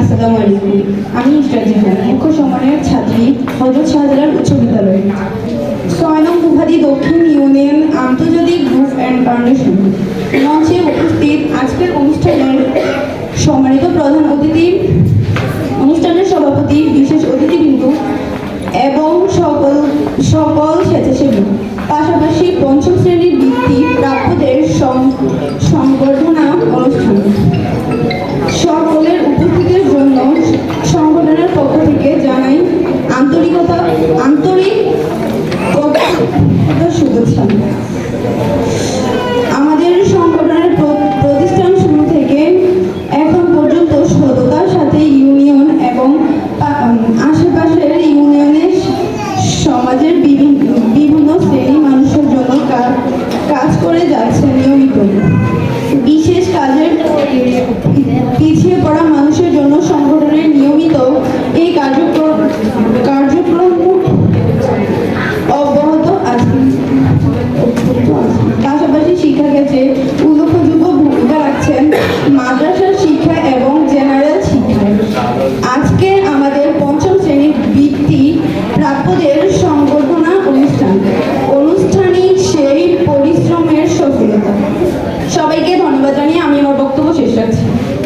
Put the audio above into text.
আসসালামু আলাইকুম আমি মুখ্য সমন্বয়ক ছাত্রী, হজরত শাহজালাল উচ্চ বিদ্যালয়। ছয় নং গুহাদি দক্ষিণ ইউনিয়ন আন্তর্জাতিক গ্রুপ অ্যান্ড ফাউন্ডেশন। মঞ্চে উপস্থিত আজকের অনুষ্ঠানের সম্মানিত প্রধান অতিথি, অনুষ্ঠানের সভাপতি, বিশেষ অতিথিবৃন্দ এবং সকল সকল স্বেচ্ছাসেবী পাশাপাশি পঞ্চম শ্রেণির 就成了 শেষ হয়েছে